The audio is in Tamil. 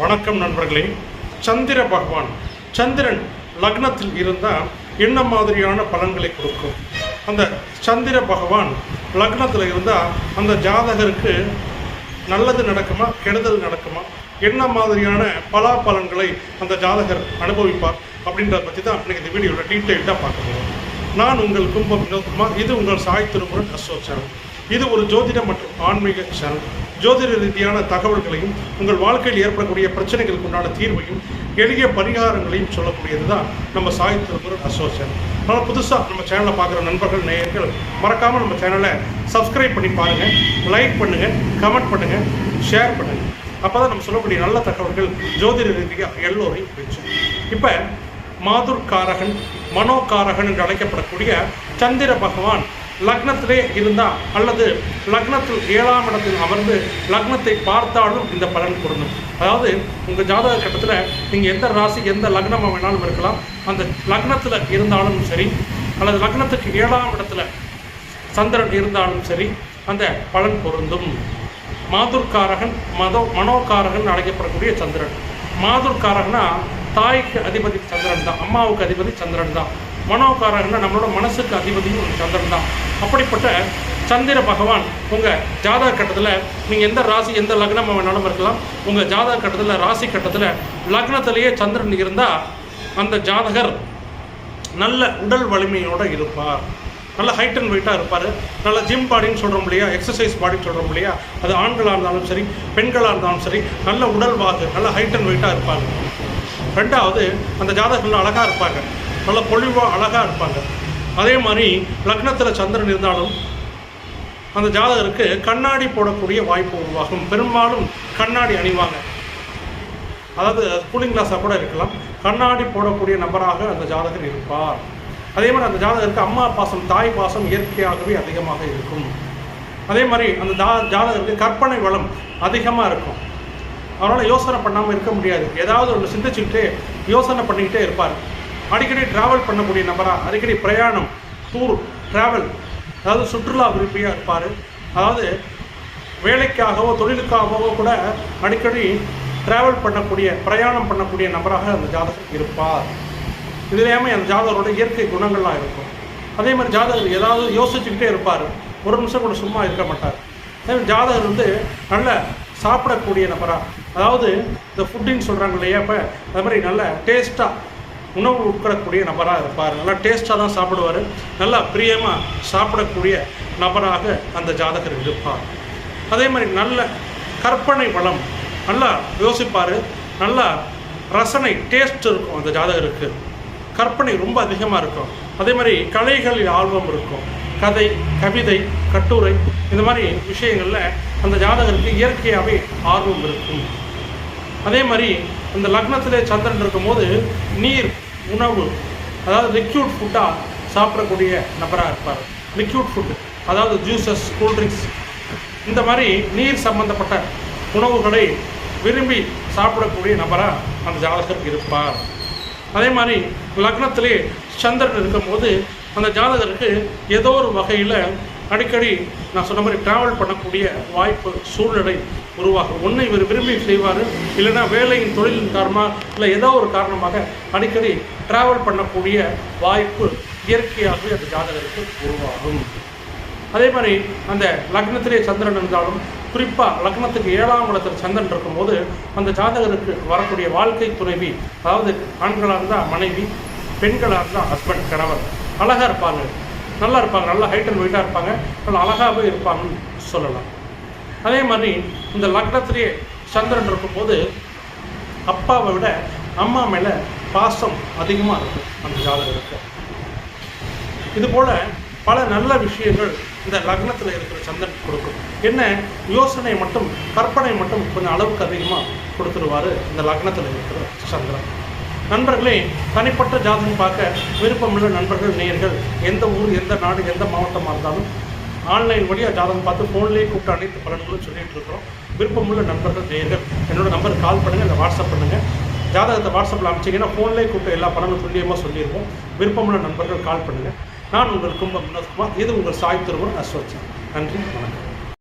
வணக்கம் நண்பர்களே. சந்திர பகவான் சந்திரன் லக்னத்தில் இருந்தால் என்ன மாதிரியான பலன்களை கொடுக்கும்? அந்த சந்திர பகவான் லக்னத்தில் இருந்தால் அந்த ஜாதகருக்கு நல்லது நடக்குமா கெடுதல் நடக்குமா? என்ன மாதிரியான பலா பலன்களை அந்த ஜாதகர் அனுபவிப்பார் அப்படின்றத பற்றி தான் நீங்கள் இந்த வீடியோவில் டீட்டெயில்டாக பார்க்க போகிறோம் நான் உங்கள் கும்பம் வினோத்குமார் இது உங்கள் சாய் திருமுருகன் அஸ்வோ சேனல் இது ஒரு ஜோதிடம் மற்றும் ஆன்மீக சேனல் ஜோதிட ரீதியான தகவல்களையும் உங்கள் வாழ்க்கையில் ஏற்படக்கூடிய பிரச்சனைகளுக்கு உண்டான தீர்வையும் எளிய பரிகாரங்களையும் சொல்லக்கூடியது தான் நம்ம சாய் திருமுருகன் அஸ்வோ அதனால் புதுசாக நம்ம சேனலை பார்க்குற நண்பர்கள் நேயர்கள் மறக்காமல் நம்ம சேனலை சப்ஸ்கிரைப் பண்ணி பாருங்கள் லைக் பண்ணுங்கள் கமெண்ட் பண்ணுங்கள் ஷேர் பண்ணுங்கள் அப்போ தான் நம்ம சொல்லக்கூடிய நல்ல தகவல்கள் ஜோதிட ரீதியாக எல்லோரையும் போயிடுச்சு இப்போ மாதுர்காரகன் மனோகாரகன் என்று அழைக்கப்படக்கூடிய சந்திர பகவான் லக்னத்திலே இருந்தால் அல்லது லக்னத்தில் ஏழாம் இடத்தில் அமர்ந்து லக்னத்தை பார்த்தாலும் இந்த பலன் பொருந்தும். அதாவது உங்கள் ஜாதக கட்டத்தில் நீங்கள் எந்த ராசி எந்த லக்னமாக வேணாலும் இருக்கலாம். அந்த லக்னத்தில் இருந்தாலும் சரி அல்லது லக்னத்துக்கு ஏழாம் இடத்துல சந்திரன் இருந்தாலும் சரி அந்த பலன் பொருந்தும். மாதுர்காரகன் மதோ மனோகாரகன் அழைக்கப்படக்கூடிய சந்திரன். மாதுர்காரகனா தாய்க்கு அதிபதி சந்திரன் தான். அம்மாவுக்கு அதிபதி சந்திரன் தான். மனோகாரகன்னா நம்மளோட மனசுக்கு அதிபதியும் ஒரு சந்திரன் தான். அப்படிப்பட்ட சந்திர பகவான் உங்கள் ஜாதக கட்டத்தில் நீங்கள் எந்த ராசி எந்த லக்னம் வேணாலும் இருக்கலாம். உங்கள் ஜாதக கட்டத்தில் ராசி கட்டத்தில் லக்னத்திலேயே சந்திரன் இருந்தால் அந்த ஜாதகர் நல்ல உடல் வலிமையோடு இருப்பார். நல்ல ஹைட் அண்ட் வெயிட்டாக இருப்பார். நல்ல ஜிம் பாடின்னு சொல்கிறோம் இல்லையா? எக்ஸசைஸ் பாடின்னு சொல்கிறோம் இல்லையா? அது ஆண்களாக இருந்தாலும் சரி பெண்களாக இருந்தாலும் சரி நல்ல உடல் வாகு நல்ல ஹைட் அண்ட் வெயிட்டாக இருப்பாங்க. ரெண்டாவது அந்த ஜாதகங்கள் அழகாக இருப்பாங்க. நல்ல பொழிவாக அழகாக இருப்பாங்க. அதே மாதிரி லக்னத்தில் சந்திரன் இருந்தாலும் அந்த ஜாதகருக்கு கண்ணாடி போடக்கூடிய வாய்ப்பு உருவாகும். பெரும்பாலும் கண்ணாடி அணிவாங்க. அதாவது கூலிங் கிளாஸாக கூட இருக்கலாம். கண்ணாடி போடக்கூடிய நபராக அந்த ஜாதகர் இருப்பார். அதே மாதிரி அந்த ஜாதகருக்கு அம்மா பாசம் தாய் பாசம் இயற்கையாகவே அதிகமாக இருக்கும். அதே மாதிரி அந்த ஜா ஜாதகருக்கு கற்பனை வளம் அதிகமாக இருக்கும். அவரால் யோசனை பண்ணாமல் இருக்க முடியாது. ஏதாவது ஒன்று சிந்திச்சுக்கிட்டே யோசனை பண்ணிக்கிட்டே இருப்பார். அடிக்கடி ட்ராவல் பண்ணக்கூடிய நபராக அடிக்கடி பிரயாணம் டூர் ட்ராவல் அதாவது சுற்றுலா விரும்பியாக இருப்பார். அதாவது வேலைக்காகவோ தொழிலுக்காகவோ கூட அடிக்கடி ட்ராவல் பண்ணக்கூடிய பிரயாணம் பண்ணக்கூடிய நபராக அந்த ஜாதகர் இருப்பார். இதுலேயுமே அந்த ஜாதகரோட இயற்கை குணங்கள்லாம் இருக்கும்? அதே மாதிரி ஜாதகர் ஏதாவது யோசிச்சுக்கிட்டே இருப்பார். ஒரு நிமிஷம் கூட சும்மா இருக்க மாட்டார். அதே மாதிரி ஜாதகர் வந்து நல்ல சாப்பிடக்கூடிய நபராக அதாவது இந்த ஃபுட்டின்னு சொல்கிறாங்க இல்லையா இப்போ? அது மாதிரி நல்ல டேஸ்ட்டாக உணவு உட்கொள்ளக்கூடிய நபராக இருப்பார். நல்லா டேஸ்ட்டாக தான் சாப்பிடுவார். நல்லா பிரியமாக சாப்பிடக்கூடிய நபராக அந்த ஜாதகர் இருப்பார். அதே மாதிரி நல்ல கற்பனை வளம் நல்லா யோசிப்பார். நல்லா ரசனை டேஸ்ட் இருக்கும் அந்த ஜாதகருக்கு. கற்பனை ரொம்ப அதிகமாக இருக்கும். அதே மாதிரி கலைகளில் ஆர்வம் இருக்கும். கதை கவிதை கட்டுரை இந்த மாதிரி விஷயங்களில் அந்த ஜாதகருக்கு இயற்கையாகவே ஆர்வம் இருக்கும். அதே மாதிரி அந்த லக்னத்திலே சந்திரன் இருக்கும்போது நீர் உணவு அதாவது லிக்யூட் ஃபுட்டாக சாப்பிடக்கூடிய நபராக இருப்பார். லிக்யூட் ஃபுட் அதாவது ஜூஸஸ் கூல்ட்ரிங்க்ஸ் இந்த மாதிரி நீர் சம்பந்தப்பட்ட உணவுகளை விரும்பி சாப்பிடக்கூடிய நபராக அந்த ஜாதகர் இருப்பார். அதே மாதிரி லக்னத்திலே சந்திரன் இருக்கும்போது அந்த ஜாதகருக்கு ஏதோ ஒரு வகையில் அடிக்கடி நான் சொன்ன மாதிரி ட்ராவல் பண்ணக்கூடிய வாய்ப்பு சூழ்நிலை உருவாகும். ஒன்றை இவர் விரும்பி செய்வார். இல்லைன்னா வேலையின் தொழிலின் காரணமாக இல்லை ஏதோ ஒரு காரணமாக அடிக்கடி ட்ராவல் பண்ணக்கூடிய வாய்ப்பு இயற்கையாகவே அந்த ஜாதகருக்கு உருவாகும். அதே மாதிரி அந்த லக்னத்திலே சந்திரன் இருந்தாலும் குறிப்பாக லக்னத்துக்கு ஏழாம் இடத்தில் சந்திரன் இருக்கும்போது அந்த ஜாதகருக்கு வரக்கூடிய வாழ்க்கை துணைவி அதாவது ஆண்களாக இருந்தால் மனைவி பெண்களாக இருந்தால் ஹஸ்பண்ட் கணவர் அழகாக இருப்பாங்க நல்லா இருப்பாங்க நல்லா ஹைட் அண்ட் வெயிட்டாக இருப்பாங்க நல்லா அழகாகவே இருப்பாங்கன்னு சொல்லலாம். அதே மாதிரி இந்த லக்னத்திலேயே சந்திரன் இருக்கும்போது அப்பாவை விட அம்மா மேலே பாசம் அதிகமாக இருக்கும் அந்த ஜாதகருக்கு இது போல் பல நல்ல விஷயங்கள் இந்த லக்னத்தில் இருக்கிற சந்திரன் கொடுக்கும். என்ன? யோசனை மட்டும் கற்பனை மட்டும் கொஞ்சம் அளவுக்கு அதிகமாக கொடுத்துருவார் இந்த லக்னத்தில் இருக்கிற சந்திரன். நண்பர்களே தனிப்பட்ட ஜாதகம் பார்க்க விருப்பமுள்ள நண்பர்கள் நேயர்கள் எந்த ஊர் எந்த நாடு எந்த மாவட்டமாக இருந்தாலும் ஆன்லைன் வழியாக ஜாதகம் பார்த்து ஃபோன்லேயே கூப்பிட்டு அனைத்து பலன்களும் சொல்லிட்டு இருக்கிறோம். விருப்பமுள்ள நண்பர்கள் நேயர்கள் என்னோட நம்பர் கால் பண்ணுங்கள் இல்லை வாட்ஸ்அப் பண்ணுங்கள் ஜாதகத்தை வாட்ஸ்அப்பில் அனுப்பிச்சிங்கன்னா ஃபோன்லேயே கூப்பிட்டு எல்லா பலனும் துல்லியமாக சொல்லியிருக்கோம் விருப்பமுள்ள நண்பர்கள் கால் பண்ணுங்கள் நான் உங்கள் கும்பம் வினோத்குமார் இது உங்கள் சாய் திருவன் அஸ்வச்சன் நன்றி வணக்கம்.